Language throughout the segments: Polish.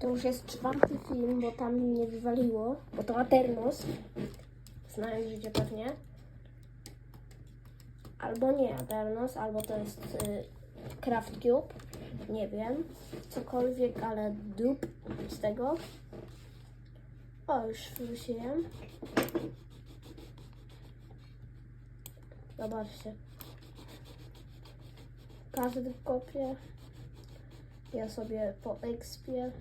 To już jest czwarty film, bo tam mnie wywaliło, bo to Aternos. Znałem życie pewnie. Albo nie Aternos, albo to jest y, Craft Cube. Nie wiem. Cokolwiek, ale dup z tego. O, już wróciłem. Zobaczcie. Każdy kopie. Ja sobie po expie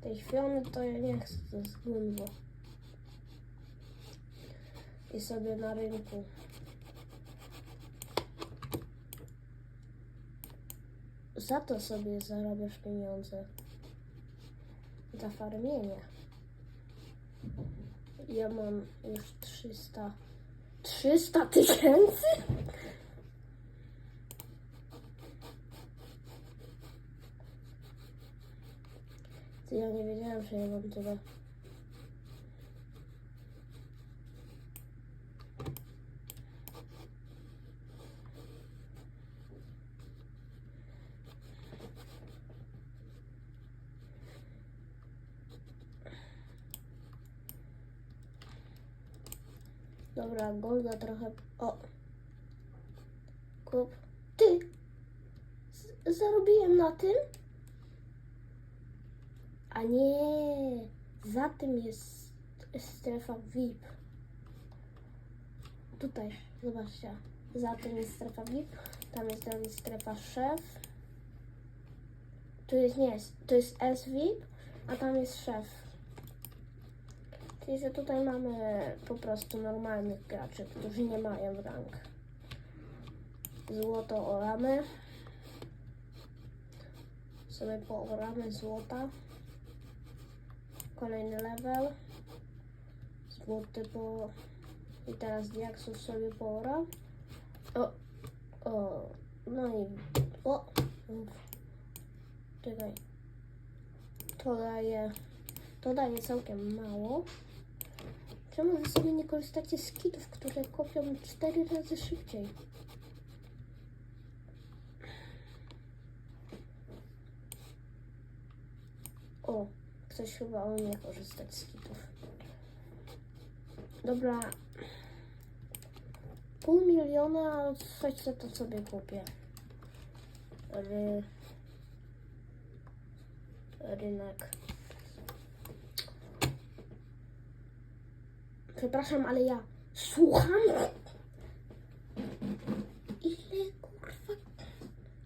tej chwiony to ja nie chcę, jest gumbo. I sobie na rynku. Za to sobie zarabiasz pieniądze. Za farmienie. Ja mam już 300. 300 tysięcy? Ty, ja nie wiedziałem, że ja mam tyle. Dobra, Golda trochę. O! Kup. Ty! Z- zarobiłem na tym? A nie! Za tym jest strefa VIP. Tutaj, zobaczcie. Za tym jest strefa VIP. Tam jest dalej strefa szef. Tu jest nie, to jest S VIP, a tam jest szef. Czyli, że tutaj mamy po prostu normalnych graczy, którzy nie mają rank. Złoto oramy. Sobie pooramy złota. Kolejny level. Złoty po... I teraz diaksów sobie pooram. O, o, no i... O, czekaj. To daje... To daje całkiem mało. Czemu wy sobie nie korzystacie z kitów, które kopią 4 razy szybciej? O, ktoś chyba umie korzystać z kitów. Dobra. Pół miliona, słuchajcie, to sobie kupię. Ry... Rynek. Przepraszam, ale ja słucham. Ile kurwa?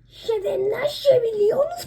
17 milionów?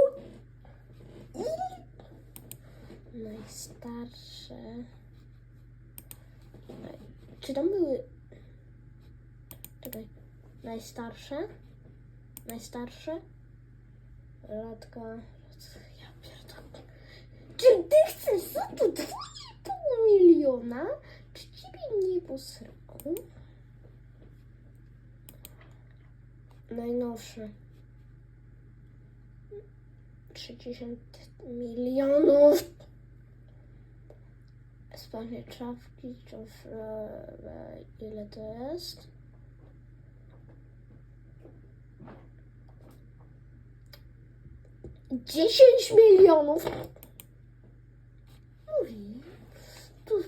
Naj- Czy tam były. Czekaj. Najstarsze? Najstarsze? Latka. Ja pierdolę. Czy ty chcesz za to 2,5 miliona? Czy ciebie nie posrało? Najnowsze. 30 milionów. Spanie czapki, e, ile to jest? Dziesięć milionów. Mówi, tu.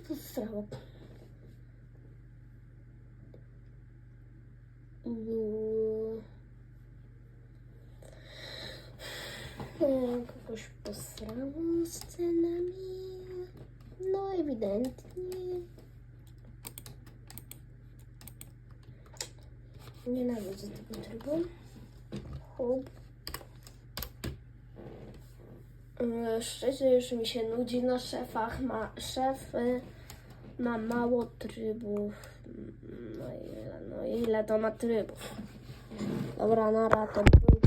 E, Kogoś posrało z cenami. No ewidentnie. Nienawidzę tego trybu. Hop. E, Szczerze już mi się nudzi na szefach. Ma, szef ma mało trybów. Mm, No ile, no ile to ma trybów? Dobra, nara to było.